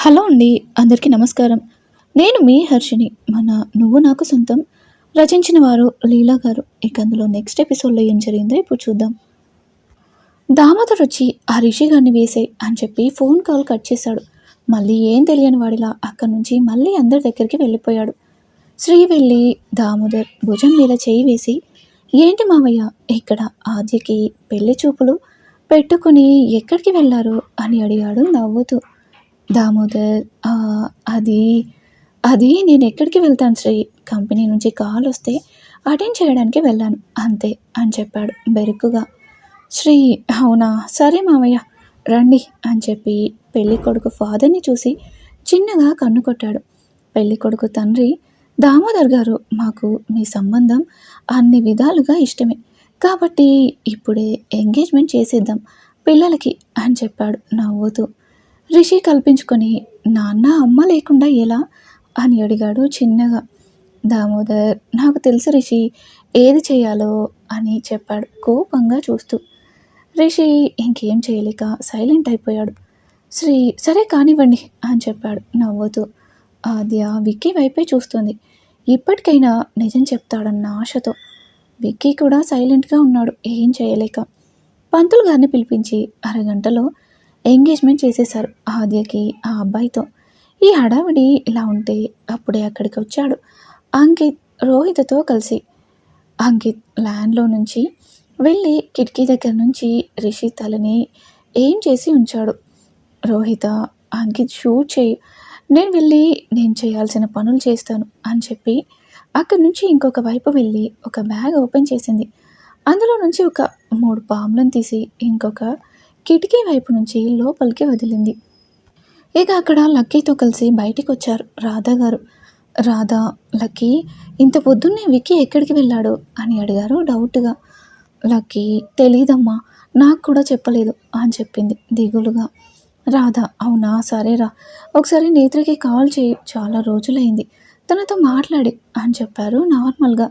Hello అండి అందరికీ నమస్కారం. నేను మీ హర్షిని మన నువ్వు నాకు సొంతం. రచించిన వారు లీలా గారు. ఇక అందులో నెక్స్ట్ ఎపిసోడ్లో ఏం జరిగిందో ఇప్పుడు చూద్దాం. దామోదర్ వచ్చి ఆ రిషి గారిని వేసే అని చెప్పి ఫోన్ కాల్ కట్ చేశాడు. మళ్ళీ ఏం తెలియని వాడిలా అక్కడి నుంచి మళ్ళీ అందరి దగ్గరికి వెళ్ళిపోయాడు. శ్రీ వెళ్ళి దామోదర్ భుజం మీద చేయి వేసి ఏంటి మావయ్య ఇక్కడ ఆద్యకి పెళ్ళి చూపులు? పెట్టుకుని ఎక్కడికి వెళ్ళారు? అని అడిగాడు నవ్వుతూ. దామోదర్ అది అది నేను ఎక్కడికి వెళ్తాను శ్రీ? కంపెనీ నుంచి కాల్ వస్తే అటెండ్ చేయడానికి వెళ్ళాను. అంతే అని చెప్పాడు బెరుకుగా. శ్రీ అవునా? సరే మావయ్య రండి అని చెప్పి పెళ్ళి కొడుకు ఫాదర్ని చూసి చిన్నగా కన్ను కొట్టాడు. పెళ్ళి కొడుకు తండ్రి దామోదర్ గారు మాకు మీ సంబంధం అన్ని విధాలుగా ఇష్టమే. కాబట్టి ఇప్పుడే ఎంగేజ్మెంట్ చేసేద్దాం పిల్లలకి అని చెప్పాడు నవ్వుతూ. రిషి కల్పించుకొని నాన్న అమ్మ లేకుండా ఎలా? అని అడిగాడు చిన్నగా. దామోదర్ నాకు తెలుసు రిషి ఏది చేయాలో అని చెప్పాడు కోపంగా చూస్తూ. రిషి ఇంకేం చేయలేక సైలెంట్ అయిపోయాడు. శ్రీ సరే కానివ్వండి అని చెప్పాడు నవ్వుతూ. ఆద్య విక్కీ వైపే చూస్తుంది. ఇప్పటికైనా నిజం చెప్తాడన్న ఆశతో. విక్కీ కూడా సైలెంట్గా ఉన్నాడు ఏం చేయలేక. పంతులు గారిని పిలిపించి అరగంటలో ఎంగేజ్మెంట్ చేసేశారు ఆద్యకి ఆ అబ్బాయితో. ఈ హడావిడి ఇలా ఉంటే అప్పుడే అక్కడికి వచ్చాడు అంకిత్ రోహితతో కలిసి. అంకిత్ ల్యాండ్లో నుంచి వెళ్ళి కిటికీ దగ్గర నుంచి రిషి తలని ఏం చేసి ఉంచాడు. రోహిత అంకిత్ షూట్ చేయి నేను వెళ్ళి నేను చేయాల్సిన పనులు చేస్తాను అని చెప్పి అక్కడి నుంచి ఇంకొక వైపు వెళ్ళి ఒక బ్యాగ్ ఓపెన్ చేసింది. అందులో నుంచి ఒక మూడు పాములను తీసి ఇంకొక కిటికీ వైపు నుంచి లోపలికి వదిలింది. ఇక అక్కడ లక్కీతో కలిసి బయటికి వచ్చారు రాధా గారు. రాధా లక్కీ ఇంత పొద్దున్నే విక్కీ ఎక్కడికి వెళ్ళాడు? అని అడిగారు డౌట్గా. లక్కీ తెలీదమ్మా నాకు కూడా చెప్పలేదు అని చెప్పింది దిగులుగా. రాధా అవునా? సరేరా ఒకసారి నేత్రకి కాల్ చేయి. చాలా రోజులైంది. తనతో మాట్లాడి అని చెప్పారు నార్మల్గా.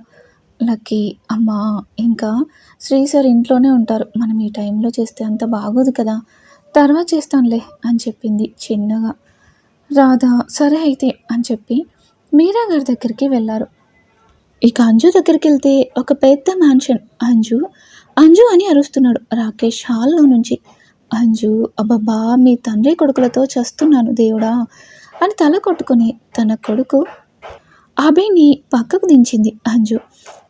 లక్కీ అమ్మా ఇంకా శ్రీ సార్ ఇంట్లోనే ఉంటారు. మనం ఈ టైంలో చేస్తే అంత బాగోదు కదా. తర్వాత చేస్తానులే అని చెప్పింది చిన్నగా. రాధా సరే అయితే అని చెప్పి మీరా గారి దగ్గరికి వెళ్ళారు. ఇక అంజు దగ్గరికి వెళ్తే ఒక పెద్ద మ్యాన్షన్ అంజు అంజు అని అరుస్తున్నాడు రాకేష్ హాల్లో నుంచి. అంజు అబ్బబ్బా మీ తండ్రి కొడుకులతో చస్తున్నాను దేవుడా అని తల కొట్టుకుని తన కొడుకు అభిని పక్కకు దించింది అంజు.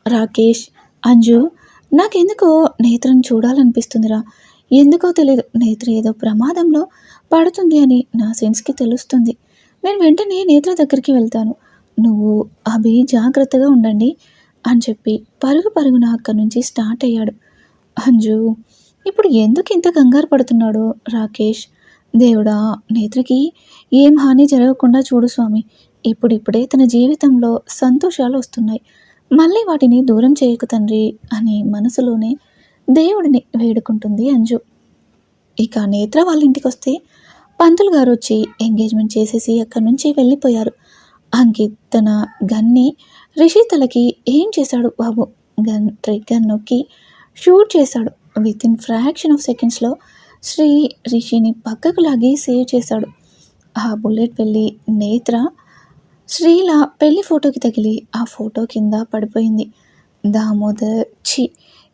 రాకేష్ అంజు నాకెందుకో నేత్రను చూడాలనిపిస్తుందిరా. ఎందుకో తెలియదు నేత్ర ఏదో ప్రమాదంలో పడుతుంది అని నా సెన్స్కి తెలుస్తుంది. నేను వెంటనే నేత్ర దగ్గరికి వెళ్తాను. నువ్వు అభి జాగ్రత్తగా ఉండండి అని చెప్పి పరుగు పరుగున అక్కడి నుంచి స్టార్ట్ అయ్యాడు. అంజు ఇప్పుడు ఎందుకు ఇంత కంగారు పడుతున్నాడు రాకేష్? దేవుడా నేత్రకి ఏం హాని జరగకుండా చూడు స్వామి. ఇప్పుడిప్పుడే తన జీవితంలో సంతోషాలు వస్తున్నాయి. మళ్ళీ వాటిని దూరం చేయకు తండ్రి అని మనసులోనే దేవుడిని వేడుకుంటుంది అంజు. ఇక నేత్ర వాళ్ళ ఇంటికి వస్తే పంతులు గారు వచ్చి ఎంగేజ్మెంట్ చేసేసి అక్కడి నుంచి వెళ్ళిపోయారు. అంకిత్ తన గన్ని రిషి తలకి ఏం చేశాడు బాబు? గన్ ట్రిగ్గర్ నొక్కి షూట్ చేశాడు. విత్ ఇన్ ఫ్రాక్షన్ ఆఫ్ సెకండ్స్లో శ్రీ రిషిని పక్కకు లాగి సేవ్ చేశాడు. ఆ బుల్లెట్ వెళ్ళి నేత్ర శ్రీల పెళ్ళి ఫోటోకి తగిలి ఆ ఫోటో కింద పడిపోయింది. దామోదర్ ఛీ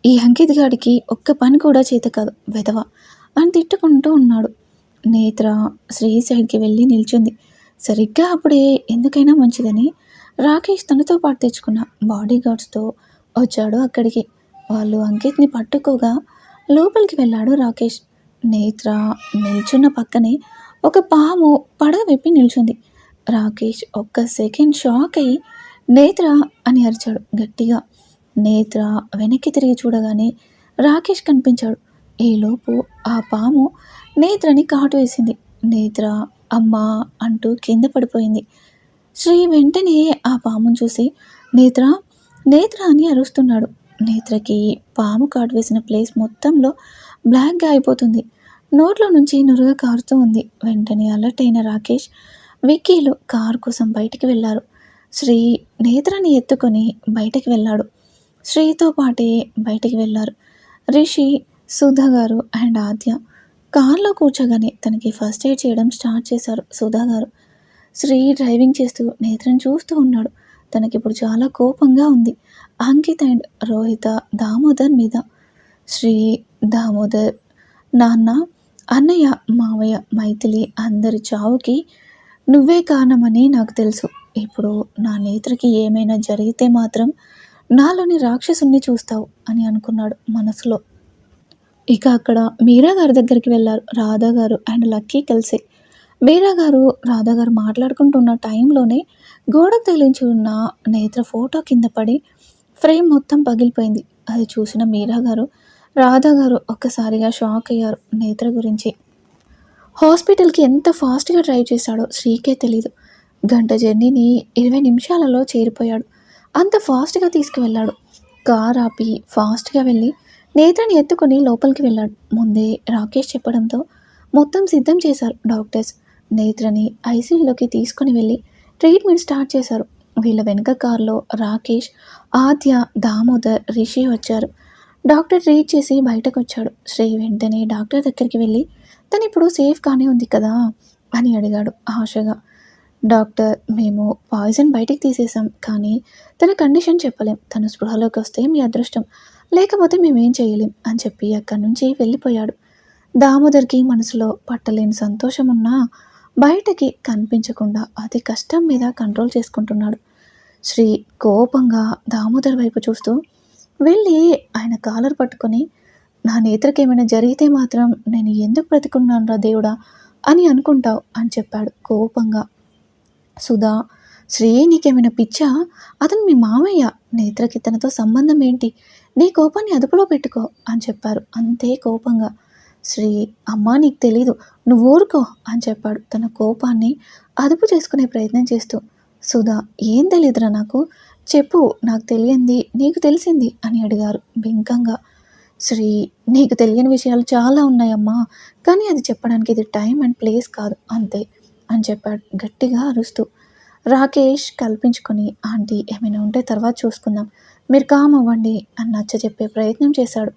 ఈ అంకిత్ గాడికి ఒక్క పని కూడా చేత కాదు వెధవ అని తిట్టుకుంటూ ఉన్నాడు. నేత్ర శ్రీ సైడ్కి వెళ్ళి నిల్చుంది. సరిగ్గా అప్పుడే ఎందుకైనా మంచిదని రాకేష్ తనతో పాటు తెచ్చుకున్న బాడీ గార్డ్స్తో వచ్చాడు అక్కడికి. వాళ్ళు అంకిత్ని పట్టుకోగా లోపలికి వెళ్ళాడు రాకేష్. నేత్ర నిల్చున్న పక్కనే ఒక పాము పడగ విప్పి నిల్చుంది. రాకేష్ ఒక్క సెకండ్ షాక్ అయ్యి నేత్ర అని అరిచాడు గట్టిగా. నేత్ర వెనక్కి తిరిగి చూడగానే రాకేష్ కనిపించాడు. ఈలోపు ఆ పాము నేత్రని కాటు వేసింది. నేత్ర అమ్మా అంటూ కింద పడిపోయింది. శ్రీ వెంటనే ఆ పామును చూసి నేత్ర నేత్ర అని అరుస్తున్నాడు. నేత్రకి పాము కాటు వేసిన ప్లేస్ మొత్తంలో బ్లాక్గా అయిపోతుంది. నోట్లో నుంచి నురుగ కారుతూ ఉంది. వెంటనే అలర్ట్ అయిన రాకేష్ విక్కీలు కారు కోసం బయటికి వెళ్ళారు. శ్రీ నేత్రని ఎత్తుకొని బయటికి వెళ్ళాడు. శ్రీతో పాటే బయటికి వెళ్ళారు. రిషి సుధ గారు అండ్ ఆద్య కార్లో కూర్చోగానే తనకి ఫస్ట్ ఎయిడ్ చేయడం స్టార్ట్ చేశారు సుధా గారు. శ్రీ డ్రైవింగ్ చేస్తూ నేత్రని చూస్తూ ఉన్నాడు. తనకిప్పుడు చాలా కోపంగా ఉంది. అంకిత్ అండ్ రోహిత దామోదర్ మీద. శ్రీ దామోదర్ నాన్న అన్నయ్య మావయ్య మైథిలి అందరి చావుకి నువ్వే కారణమని నాకు తెలుసు. ఇప్పుడు నా నేత్రకి ఏమైనా జరిగితే మాత్రం నాలోని రాక్షసుని చూస్తావు అని అనుకున్నాడు మనసులో. ఇక అక్కడ మీరా గారి దగ్గరికి వెళ్ళారు రాధా గారు అండ్ లక్కీ కలిసి. మీరా గారు రాధా గారు మాట్లాడుకుంటున్న టైంలోనే గోడ తగిలించి ఉన్న నేత్ర ఫోటో కింద పడి ఫ్రేమ్ మొత్తం పగిలిపోయింది. అది చూసిన మీరా గారు రాధా గారు ఒక్కసారిగా షాక్ అయ్యారు నేత్ర గురించి. హాస్పిటల్కి ఎంత ఫాస్ట్గా డ్రైవ్ చేశాడో శ్రీకే తెలీదు. గంట జర్నీని ఇరవై నిమిషాలలో చేరిపోయాడు. అంత ఫాస్ట్గా తీసుకువెళ్ళాడు. కార్ ఆపి ఫాస్ట్గా వెళ్ళి నేత్రని ఎత్తుకొని లోపలికి వెళ్ళాడు. ముందే రాకేష్ చెప్పడంతో మొత్తం సిద్ధం చేశారు డాక్టర్స్. నేత్రని ఐసీయూలోకి తీసుకొని వెళ్ళి ట్రీట్మెంట్ స్టార్ట్ చేశారు. వీళ్ళ వెనుక కారులో రాకేష్ ఆద్య దామోదర్ రిషి వచ్చారు. డాక్టర్ ట్రీట్ చేసి బయటకు వచ్చాడు శ్రీ వెంటనే డాక్టర్ దగ్గరికి వెళ్ళి తను ఇప్పుడు సేఫ్గానే ఉంది కదా అని అడిగాడు ఆశగా. డాక్టర్ మేము పాయిజన్ బయటికి తీసేసాం కానీ తన కండిషన్ చెప్పలేం. తను స్పృహలోకి వస్తే మీ అదృష్టం. లేకపోతే మేమేం చేయలేం అని చెప్పి అక్కడి నుంచి వెళ్ళిపోయాడు. దామోదర్కి మనసులో పట్టలేని సంతోషం ఉన్నా బయటకి కనిపించకుండా అతి కష్టం మీద కంట్రోల్ చేసుకుంటున్నాడు. శ్రీ కోపంగా దామోదర్ వైపు చూస్తూ వెళ్ళి ఆయన కాలర్ పట్టుకొని నా నేత్రకి ఏమైనా జరిగితే మాత్రం నేను ఎందుకు బ్రతికున్నానురా దేవుడా అని అనుకుంటావు అని చెప్పాడు కోపంగా. సుధా శ్రీ నీకేమైనా పిచ్చా? అతను మీ మామయ్య. నేత్రకి తనతో సంబంధం ఏంటి? నీ కోపాన్ని అదుపులో పెట్టుకో అని చెప్పారు అంతే కోపంగా. శ్రీ అమ్మా నీకు తెలీదు. నువ్వు ఊరుకో అని చెప్పాడు. తన కోపాన్ని అదుపు చేసుకునే ప్రయత్నం చేస్తూ. సుధా ఏం తెలియదురా నాకు? చెప్పు నాకు తెలియంది నీకు తెలిసింది అని అడిగారు బింకంగా. శ్రీ నీకు తెలియని విషయాలు చాలా ఉన్నాయమ్మా. కానీ అది చెప్పడానికి ఇది టైం అండ్ ప్లేస్ కాదు. అంతే అని చెప్పాడు. గట్టిగా అరుస్తూ. రాకేష్ కల్పించుకొని ఆంటీ ఏమైనా ఉంటే తర్వాత చూసుకుందాం. మీరు కామ్ అవ్వండి అని నచ్చ చెప్పే ప్రయత్నం చేశాడు.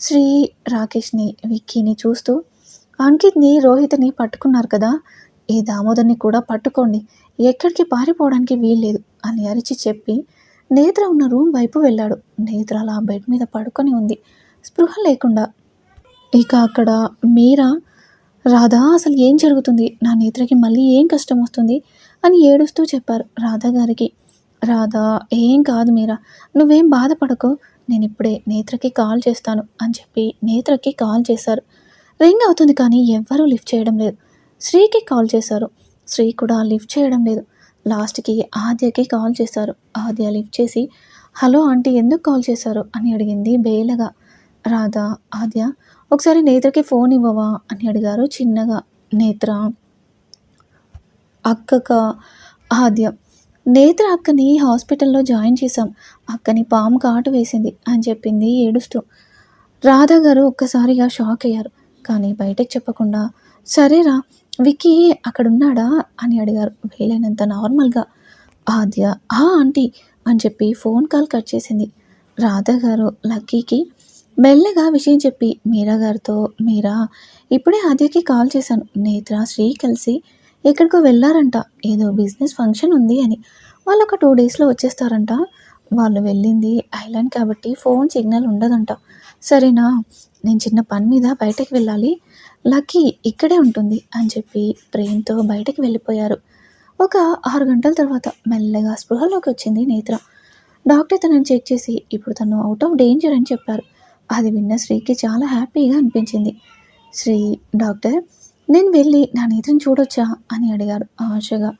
శ్రీ రాకేష్ని విక్కీని చూస్తూ అంకిత్ని రోహిత్ని పట్టుకున్నారు కదా. ఈ దామోదర్ని కూడా పట్టుకోండి. ఎక్కడికి పారిపోవడానికి వీల్లేదు అని అరిచి చెప్పి నేత్ర ఉన్న రూమ్ వైపు వెళ్ళాడు. నేత్ర అలా బెడ్ మీద పడుకొని ఉంది. స్పృహ లేకుండా. ఇక అక్కడ మీరా రాధా అసలు ఏం జరుగుతుంది? నా నేత్రకి మళ్ళీ ఏం కష్టం వస్తుంది? అని ఏడుస్తూ చెప్పారు రాధా గారికి. రాధా ఏం కాదు మీరా నువ్వేం బాధపడకు. నేను ఇప్పుడే నేత్రకి కాల్ చేస్తాను అని చెప్పి నేత్రకి కాల్ చేశారు. రింగ్ అవుతుంది కానీ ఎవ్వరూ లిఫ్ట్ చేయడం లేదు. శ్రీకి కాల్ చేశారు. శ్రీ కూడా లిఫ్ట్ చేయడం లేదు. లాస్ట్కి ఆద్యకి కాల్ చేశారు. ఆద్య లిఫ్ట్ చేసి హలో ఆంటీ ఎందుకు కాల్ చేశారు? అని అడిగింది బేలగా. రాధా ఆద్య ఒకసారి నేత్రకి ఫోన్ ఇవ్వవా? అని అడిగారు చిన్నగా నేత్ర. అక్కక ఆద్య నేత్ర అక్కని హాస్పిటల్లో జాయిన్ చేశాం. అక్కని పాము కాటు వేసింది అని చెప్పింది ఏడుస్తూ. రాధా గారు ఒక్కసారిగా షాక్ అయ్యారు. కానీ బయటకు చెప్పకుండా సరేరా విక్కీ అక్కడున్నాడా? అని అడిగారు. వీలైనంత నార్మల్గా. ఆద్య ఆ ఆంటీ అని చెప్పి ఫోన్ కాల్ కట్ చేసింది. రాధా గారు లక్కీకి మెల్లగా విషయం చెప్పి మీరా గారితో మీరా? ఇప్పుడే ఆద్యకి కాల్ చేశాను. నేత్ర శ్రీ కలిసి ఎక్కడికో వెళ్ళారంట ఏదో బిజినెస్ ఫంక్షన్ ఉంది అని. వాళ్ళు ఒక టూ డేస్లో వచ్చేస్తారంట. వాళ్ళు వెళ్ళింది ఐలాండ్ కాబట్టి ఫోన్ సిగ్నల్ ఉండదంట. సరేనా? నేను చిన్న పని మీద బయటకు వెళ్ళాలి. లక్కీ ఇక్కడే ఉంటుంది అని చెప్పి ప్రేమ్తో బయటకు వెళ్ళిపోయారు. ఒక ఆరు గంటల తర్వాత మెల్లగా స్పృహలోకి వచ్చింది నేత్ర. డాక్టర్ తనని చెక్ చేసి ఇప్పుడు తను అవుట్ ఆఫ్ డేంజర్ అని చెప్పారు. అది విన్న శ్రీకి చాలా హ్యాపీగా అనిపించింది. శ్రీ డాక్టర్ నేను వెళ్ళి నా నేత్రం చూడొచ్చా అని అడిగారు ఆశగా.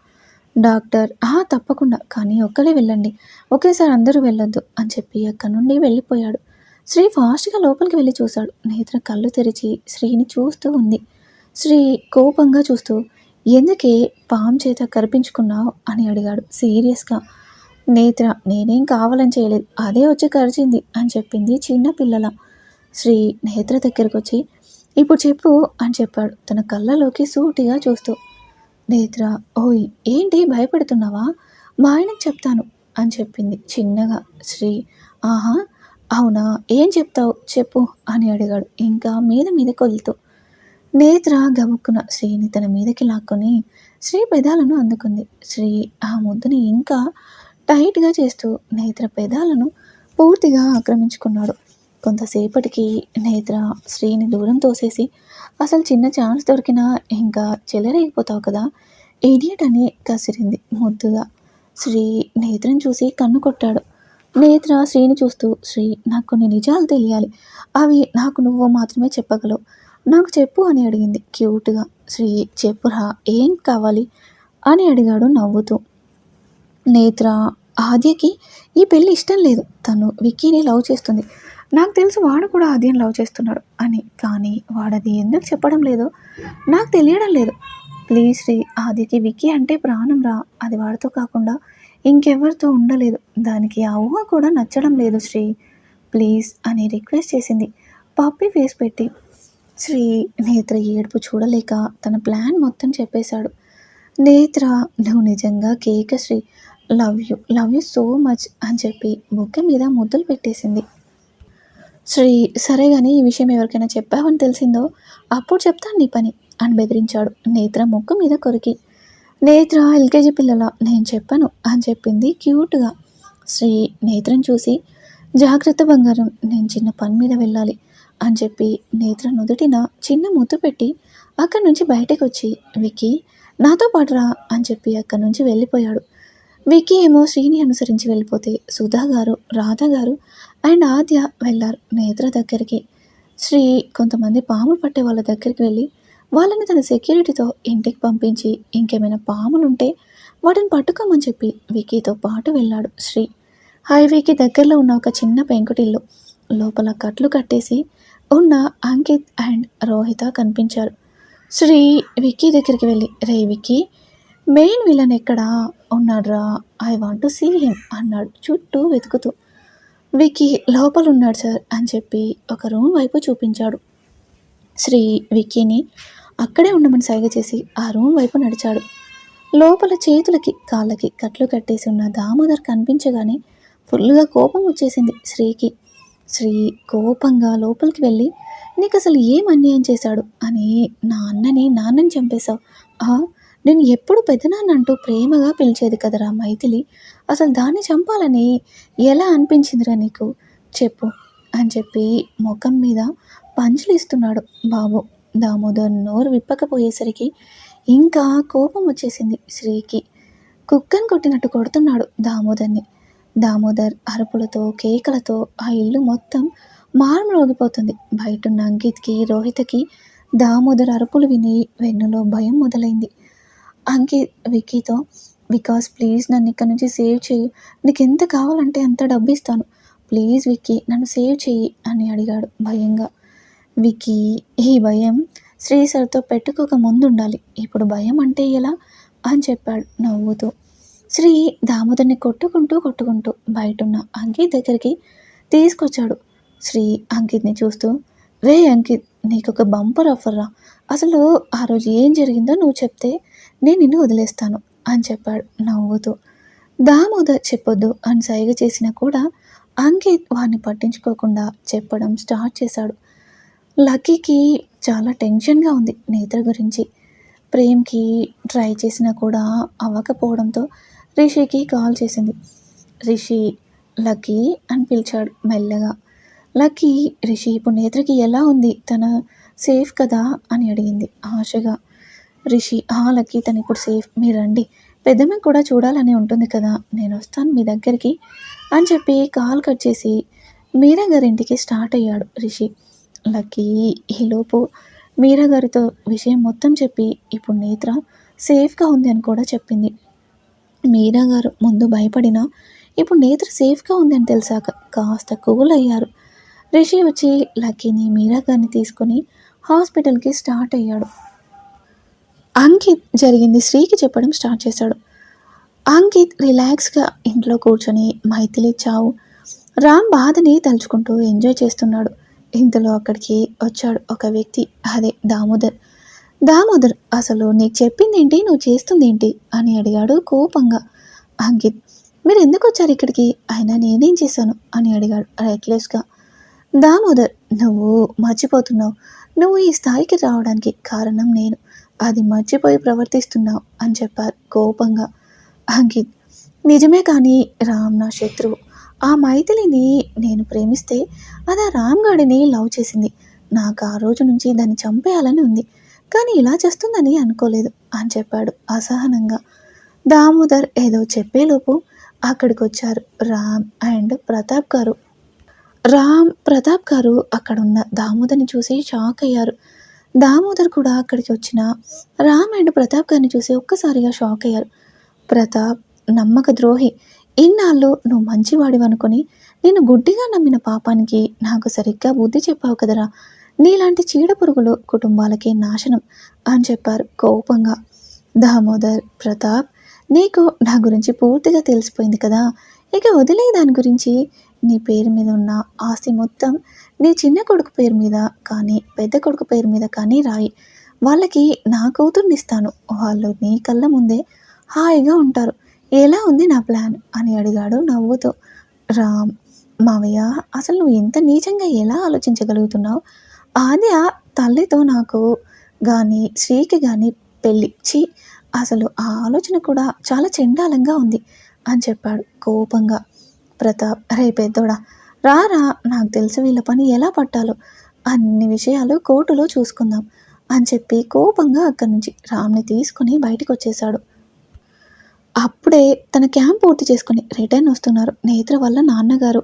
డాక్టర్ ఆ తప్పకుండా కానీ ఒక్కరే వెళ్ళండి. ఒకేసారి అందరూ వెళ్ళొద్దు అని చెప్పి అక్కడి నుండి వెళ్ళిపోయాడు. శ్రీ ఫాస్ట్గా లోపలికి వెళ్ళి చూశాడు. నేత్ర కళ్ళు తెరిచి శ్రీని చూస్తూ ఉంది. శ్రీ కోపంగా చూస్తూ ఎందుకే పాము చేత కరిపించుకున్నావు? అని అడిగాడు. సీరియస్గా నేత్ర నేనేం కావాలని చేయలేదు. అదే వచ్చి కరిచింది అని చెప్పింది చిన్న పిల్లల. శ్రీ నేత్ర దగ్గరకు వచ్చి ఇప్పుడు చెప్పు అని చెప్పాడు. తన కళ్ళలోకి సూటిగా చూస్తూ నేత్ర ఓయ్ ఏంటి? భయపడుతున్నావా? మా ఆయనకు చెప్తాను అని చెప్పింది చిన్నగా. శ్రీ ఆహా అవునా? ఏం చెప్తావు? చెప్పు అని అడిగాడు. ఇంకా మీద మీద కొలుతూ నేత్ర గబుక్కున శ్రీని తన మీదకి లాక్కొని శ్రీ పెదాలను అందుకుంది. శ్రీ ఆ ముద్దుని ఇంకా టైట్గా చేస్తూ నేత్ర పెదాలను పూర్తిగా ఆక్రమించుకున్నాడు. కొంతసేపటికి నేత్ర శ్రీని దూరం తోసేసి అసలు చిన్న ఛాన్స్ దొరికినా ఇంకా చెలరైపోతావు కదా? ఇడియట్ అని కసిరింది ముద్దుగా. శ్రీ నేత్రను చూసి కన్ను కొట్టాడు. నేత్ర శ్రీని చూస్తూ శ్రీ నాకు కొన్ని నిజాలు తెలియాలి. అవి నాకు నువ్వు మాత్రమే చెప్పగలవు. నాకు చెప్పు అని అడిగింది క్యూట్గా. శ్రీ చెప్పురా ఏం కావాలి? అని అడిగాడు నవ్వుతూ. నేత్ర ఆద్యకి ఈ పెళ్ళి ఇష్టం లేదు. తను విక్కీని లవ్ చేస్తుంది. నాకు తెలుసు వాడు కూడా ఆద్యని లవ్ చేస్తున్నాడు అని. కానీ వాడది ఎందుకు చెప్పడం లేదో? నాకు తెలియడం లేదు. ప్లీజ్ శ్రీ ఆదికి విక్కీ అంటే ప్రాణం రా. అది వాడితో కాకుండా ఇంకెవరితో ఉండలేదు. దానికి ఆ ఊహ కూడా నచ్చడం లేదు శ్రీ. ప్లీజ్ అని రిక్వెస్ట్ చేసింది. పప్పి ఫేస్ పెట్టి శ్రీ నేత్ర ఏడుపు చూడలేక తన ప్లాన్ మొత్తం చెప్పేశాడు. నేత్ర నువ్వు నిజంగా కేక Sri. Love you love you so much అని చెప్పి బుగ్గ మీద ముద్దులు పెట్టేసింది. శ్రీ సరే కానీ ఈ విషయం ఎవరికైనా చెప్పావని తెలిసిందో అప్పుడు చెప్తాను నీ పని అని బెదిరించాడు నేత్ర ముక్కు మీద కొరికి. నేత్ర ఎల్కేజీ పిల్లల నేను చెప్పాను అని చెప్పింది క్యూట్గా. శ్రీ నేత్రను చూసి జాగ్రత్త బంగారం నేను చిన్న పని మీద వెళ్ళాలి అని చెప్పి నేత్ర నుదుటిన చిన్న ముద్దు పెట్టి అక్కడి నుంచి బయటకు వచ్చి విక్కీ నాతో పాటురా అని చెప్పి అక్కడి నుంచి వెళ్ళిపోయాడు. విక్కీ ఏమో శ్రీని అనుసరించి వెళ్ళిపోతే సుధా గారు రాధా గారు అండ్ ఆద్య వెళ్ళారు నేత్ర దగ్గరికి. శ్రీ కొంతమంది పాములు పట్టే వాళ్ళ దగ్గరికి వెళ్ళి వాళ్ళని తన సెక్యూరిటీతో ఇంటికి పంపించి ఇంకేమైనా పాములుంటే వాటిని పట్టుకోమని చెప్పి వికీతో పాటు వెళ్ళాడు శ్రీ. హైవేకి దగ్గరలో ఉన్న ఒక చిన్న పెంకుటిల్లు లోపల కట్లు కట్టేసి ఉన్న అంకిత్ అండ్ రోహిత కనిపించారు. శ్రీ విక్కీ దగ్గరికి వెళ్ళి రే విక్కీ మెయిన్ విలన్ ఎక్కడా? ఉన్నాడ్రా I want to see him అన్నాడు. చుట్టూ వెతుకుతూ. వికీ లోపల ఉన్నాడు సార్ అని చెప్పి ఒక రూమ్ వైపు చూపించాడు. శ్రీ విక్కీని అక్కడే ఉండమని సైగ చేసి ఆ రూమ్ వైపు నడిచాడు. లోపల చేతులకి కాళ్ళకి కట్లు కట్టేసి ఉన్న దామోదర్ కనిపించగానే ఫుల్గా కోపం వచ్చేసింది శ్రీకి. శ్రీ కోపంగా లోపలికి వెళ్ళి నీకు అసలు ఏం అన్యాయం చేశాడు? అని నా అన్నని నాన్నని చంపేశావు. ఆ, నేను ఎప్పుడు పెద్దనాన్న అంటూ ప్రేమగా పిలిచేది కదరా మైథిలి? అసలు దాన్ని చంపాలని ఎలా అనిపించిందిరా నీకు? చెప్పు అని చెప్పి ముఖం మీద పంచులు ఇస్తున్నాడు బాబు. దామోదర్ నోరు విప్పకపోయేసరికి ఇంకా కోపం వచ్చేసింది శ్రీకి. కుక్కను కొట్టినట్టు కొడుతున్నాడు దామోదర్ని. దామోదర్ అరుపులతో కేకలతో ఆ ఇల్లు మొత్తం మారుమ్రోగిపోతుంది. బయటున్న అంకిత్కి రోహితకి దామోదర్ అరుపులు విని వెన్నులో భయం మొదలైంది. అంకిత్ విక్కీతో వికాస్ ప్లీజ్ నన్ను ఇక్కడ నుంచి సేవ్ చేయి నీకు ఎంత కావాలంటే అంత డబ్బు ఇస్తాను. ప్లీజ్ విక్కీ నన్ను సేవ్ చెయ్యి అని అడిగాడు భయంగా. విక్కీ ఈ భయం శ్రీ సార్తో పెట్టుకోక ముందు ఉండాలి ఇప్పుడు భయం అంటే ఎలా? అని చెప్పాడు నవ్వుతూ. శ్రీ దామోదర్ని కొట్టుకుంటూ కొట్టుకుంటూ బయటున్న అంకిత్ దగ్గరికి తీసుకొచ్చాడు. శ్రీ అంకిత్ని చూస్తూ రే అంకిత్ నీకు ఒక బంపర్ ఆఫర్ రా. అసలు ఆ రోజు ఏం జరిగిందో నువ్వు చెప్తే నేను నిన్ను వదిలేస్తాను అని చెప్పాడు. నవ్వుతూ దామోదర్ చెప్పొద్దు అని సైగ చేసినా కూడా అంకిత్ వాడిని పట్టించుకోకుండా చెప్పడం స్టార్ట్ చేశాడు. లక్కీకి చాలా టెన్షన్గా ఉంది నేత్ర గురించి. ప్రేమ్కి ట్రై చేసినా కూడా అవ్వకపోవడంతో రిషికి కాల్ చేసింది. రిషి లక్కీ అని పిలిచాడు మెల్లగా. లక్కీ రిషి ఇప్పుడు నేత్రకి ఎలా ఉంది? తన సేఫ్ కదా? అని అడిగింది ఆశగా. రిషి హాలకి తను ఇప్పుడు సేఫ్ మీరు రండి. పెద్దమ్మ కూడా చూడాలని ఉంటుంది కదా. నేను వస్తాను మీ దగ్గరికి అని చెప్పి కాల్ కట్ చేసి మీరా గారింటికి స్టార్ట్ అయ్యాడు రిషి. లక్కీ ఈలోపు మీరా గారితో విషయం మొత్తం చెప్పి ఇప్పుడు నేత్ర సేఫ్గా ఉంది అని కూడా చెప్పింది. మీరా గారు ముందు భయపడినా ఇప్పుడు నేత్ర సేఫ్గా ఉంది అని తెలిసాక కాస్త కూల్ అయ్యారు. రిషి వచ్చి లక్కీని మీరా గారిని తీసుకొని హాస్పిటల్కి స్టార్ట్ అయ్యాడు. అంకిత్ జరిగింది. శ్రీకి చెప్పడం స్టార్ట్ చేశాడు. అంకిత్ రిలాక్స్గా ఇంట్లో కూర్చొని మైథిలి చావు రామ్ బాధని తలుచుకుంటూ ఎంజాయ్ చేస్తున్నాడు. ఇంతలో అక్కడికి వచ్చాడు ఒక వ్యక్తి. అదే దామోదర్. దామోదర్ అసలు నీకు చెప్పింది ఏంటి నువ్వు చేస్తుంది ఏంటి అని అడిగాడు కోపంగా. అంకిత్ మీరు ఎందుకు వచ్చారు ఇక్కడికి? అయినా నేనేం చేశాను? అని అడిగాడు రెక్లెస్గా. దామోదర్ నువ్వు మర్చిపోతున్నావు. నువ్వు ఈ స్థాయికి రావడానికి కారణం నేను. అది మర్చిపోయి ప్రవర్తిస్తున్నావు అని చెప్పారు కోపంగా. అంకిత్ నిజమే కానీ రామ్ నా శత్రువు. ఆ మైథిలిని నేను ప్రేమిస్తే అది ఆ రామ్గాడిని లవ్ చేసింది. నాకు ఆ రోజు నుంచి దాన్ని చంపేయాలని ఉంది. కానీ ఇలా చేస్తుందని అనుకోలేదు అని చెప్పాడు అసహనంగా. దామోదర్ ఏదో చెప్పేలోపు అక్కడికి వచ్చారు రామ్ అండ్ ప్రతాప్ గారు. రామ్ ప్రతాప్ గారు అక్కడున్న దామోదర్ని చూసి షాక్ అయ్యారు. దామోదర్ కూడా అక్కడికి వచ్చిన రామ్ అండ్ ప్రతాప్ గారిని చూసి ఒక్కసారిగా షాక్ అయ్యారు. ప్రతాప్ నమ్మక ద్రోహి ఇన్నాళ్ళు నువ్వు మంచివాడివి అనుకొని నేను గుడ్డిగా నమ్మిన పాపానికి నాకు సరిగ్గా బుద్ధి చెప్పావు కదరా. నీలాంటి చీడ పురుగులు కుటుంబాలకే నాశనం అని చెప్పారు కోపంగా. దామోదర్ ప్రతాప్ నీకు నా గురించి పూర్తిగా తెలిసిపోయింది కదా. ఇక వదిలే దాని గురించి. నీ పేరు మీద ఉన్న ఆస్తి మొత్తం నీ చిన్న కొడుకు పేరు మీద కానీ పెద్ద కొడుకు పేరు మీద కానీ రాయి. వాళ్ళకి నా కూతుర్ని ఇస్తాను. వాళ్ళు నీ కళ్ళ ముందే హాయిగా ఉంటారు. ఎలా ఉంది నా ప్లాన్? అని అడిగాడు నవ్వుతూ. రామ్ మావయ్య అసలు నువ్వు ఇంత నీచంగా ఎలా ఆలోచించగలుగుతున్నావు? ఆద్య తల్లితో నాకు కానీ శ్రీకి కానీ పెళ్ళి. చీ అసలు ఆ ఆలోచన కూడా చాలా చెండాలంగా ఉంది అని చెప్పాడు కోపంగా. ప్రతాప్ రే పెద్దోడా రారా నాకు తెలుసు వీళ్ళ పని ఎలా పట్టాలో. అన్ని విషయాలు కోర్టులో చూసుకుందాం అని చెప్పి కోపంగా అక్కడి నుంచి రామ్ని తీసుకుని బయటకు వచ్చేశాడు అప్పుడే తన క్యాంప్ పూర్తి చేసుకుని రిటర్న్ వస్తున్నారు నేత్ర వల్ల నాన్నగారు.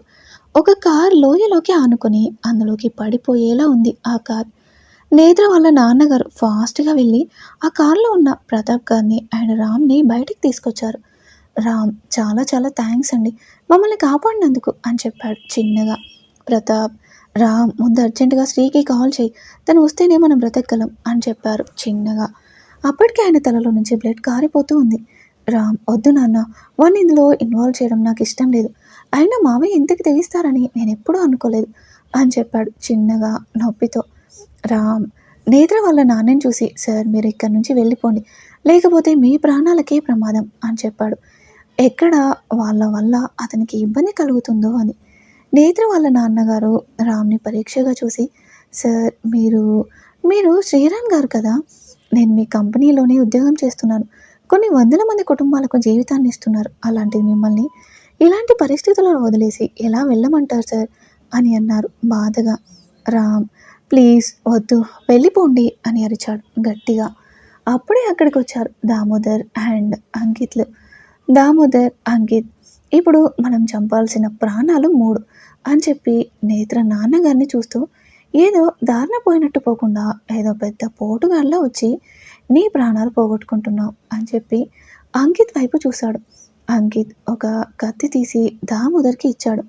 ఒక కార్ లోయలోకి ఆనుకొని అందులోకి పడిపోయేలా ఉంది ఆ కార్. నేత్ర వాళ్ళ నాన్నగారు ఫాస్ట్గా వెళ్ళి ఆ కార్లో ఉన్న ప్రతాప్ గారిని అండ్ రామ్ని బయటికి తీసుకొచ్చారు. రామ్ చాలా చాలా థ్యాంక్స్ అండి. మమ్మల్ని కాపాడినందుకు అని చెప్పాడు చిన్నగా ప్రతాప్. రామ్ ముందు అర్జెంటుగా శ్రీకి కాల్ చేయి. తను వస్తేనే మనం బ్రతకగలం అని చెప్పారు చిన్నగా. అప్పటికే ఆయన తలలో నుంచి బ్లడ్ కారిపోతూ ఉంది. రామ్ వద్దు నాన్న. వాడిని ఇందులో ఇన్వాల్వ్ చేయడం నాకు ఇష్టం లేదు. అయినా మావయ్య ఇంతకు తెగిస్తారని నేను ఎప్పుడూ అనుకోలేదు అని చెప్పాడు చిన్నగా నొప్పితో. రామ్ నేత్ర వాళ్ళ నాన్నని చూసి సార్ మీరు ఇక్కడి నుంచి వెళ్ళిపోండి. లేకపోతే మీ ప్రాణాలకే ప్రమాదం అని చెప్పాడు ఎక్కడ వాళ్ళ వల్ల అతనికి ఇబ్బంది కలుగుతుందో అని. నేత్ర వాళ్ళ నాన్నగారు రామ్ని పరీక్షగా చూసి సార్ మీరు మీరు శ్రీరామ్ గారు కదా? నేను మీ కంపెనీలోనే ఉద్యోగం చేస్తున్నాను. కొన్ని వందల మంది కుటుంబాలకు జీవితాన్ని ఇస్తున్నారు. అలాంటిది మిమ్మల్ని ఇలాంటి పరిస్థితులను వదిలేసి ఎలా వెళ్ళమంటారు సార్? అని అన్నారు బాధగా. రామ్ ప్లీజ్ వద్దు వెళ్ళిపోండి అని అరిచాడు గట్టిగా. అప్పుడే అక్కడికి వచ్చారు దామోదర్ అండ్ అంకిత్లు దామోదర్ అంకిత్ ఇప్పుడు మనం చంపాల్సిన ప్రాణాలు మూడు అని చెప్పి నేత్ర నాన్నగారిని చూస్తూ ఏదో దారిన పోయినట్టు పోకుండా ఏదో పెద్ద పోటుగాళ్ళ వచ్చి నీ ప్రాణాలు పోగొట్టుకుంటున్నావు అని చెప్పి అంకిత్ వైపు చూశాడు. అంకిత్ ఒక కత్తి తీసి దామోదర్కి ఇచ్చాడు.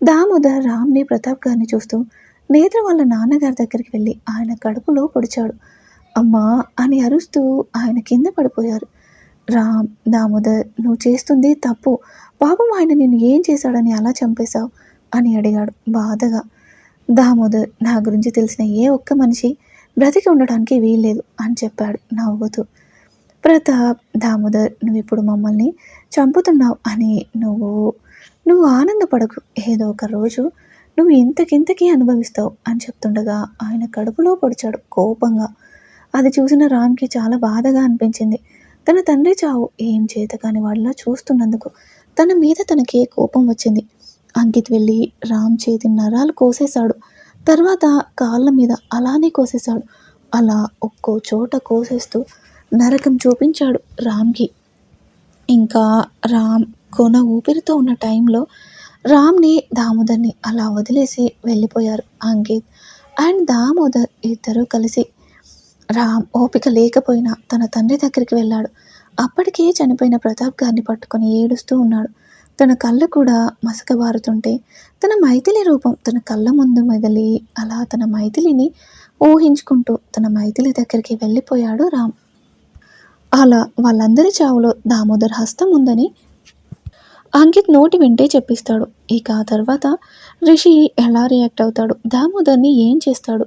దామోదర్ రామ్ని ప్రతాప్ గారిని చూస్తూ నేత్ర వాళ్ళ నాన్నగారి దగ్గరికి వెళ్ళి ఆయన కడుపులో పొడిచాడు. అమ్మా అని అరుస్తూ ఆయన కింద పడిపోయారు. రామ్ దామోదర్ నువ్వు చేస్తుంది తప్పు. పాపం ఆయన నిన్ను ఏం చేశాడని అలా చంపేశావు? అని అడిగాడు బాధగా. దామోదర్ నా గురించి తెలిసిన ఏ ఒక్క మనిషి బ్రతికి ఉండడానికి వీల్లేదు అని చెప్పాడు నవ్వుతూ. ప్రతాప్ దామోదర్ నువ్వు ఇప్పుడు మమ్మల్ని చంపుతున్నావు అని నువ్వు నువ్వు ఆనందపడకు. ఏదో ఒక రోజు నువ్వు ఇంతకింతకీ అనుభవిస్తావు అని చెప్తుండగా ఆయన కడుపులో పొడిచాడు కోపంగా. అది చూసిన రామ్కి చాలా బాధగా అనిపించింది. తన తండ్రి చావు ఏం చేత కాని వాళ్ళ చూస్తున్నందుకు తన మీద తనకి కోపం వచ్చింది. అంకిత్ వెళ్ళి రామ్ చేతి నరాలు కోసేశాడు. తర్వాత కాళ్ళ మీద అలానే కోసేశాడు. అలా ఒక్కో చోట కోసేస్తూ నరకం చూపించాడు రామ్కి. ఇంకా రామ్ కొన ఊపిరితో ఉన్న టైంలో రామ్ని దామోదర్ని అలా వదిలేసి వెళ్ళిపోయారు అంకిత్ అండ్ దామోదర్ ఇద్దరూ కలిసి రామ్ ఓపిక లేకపోయినా తన తండ్రి దగ్గరికి వెళ్ళాడు. అప్పటికే చనిపోయిన ప్రతాప్ గారిని పట్టుకొని ఏడుస్తూ ఉన్నాడు. తన కళ్ళు కూడా మసకబారుతుంటే తన మైథిలి రూపం తన కళ్ళ ముందు మెదలి అలా తన మైథిలిని ఊహించుకుంటూ తన మైథిలి దగ్గరికి వెళ్ళిపోయాడు రామ్. అలా వాళ్ళందరి చావులో దామోదర్ హస్తం ఉందని అంకిత్ నోటి వింటే చెప్పిస్తాడు. ఇక ఆ తర్వాత రిషి ఎలా రియాక్ట్ అవుతాడు? దామోదర్ని ఏం చేస్తాడు?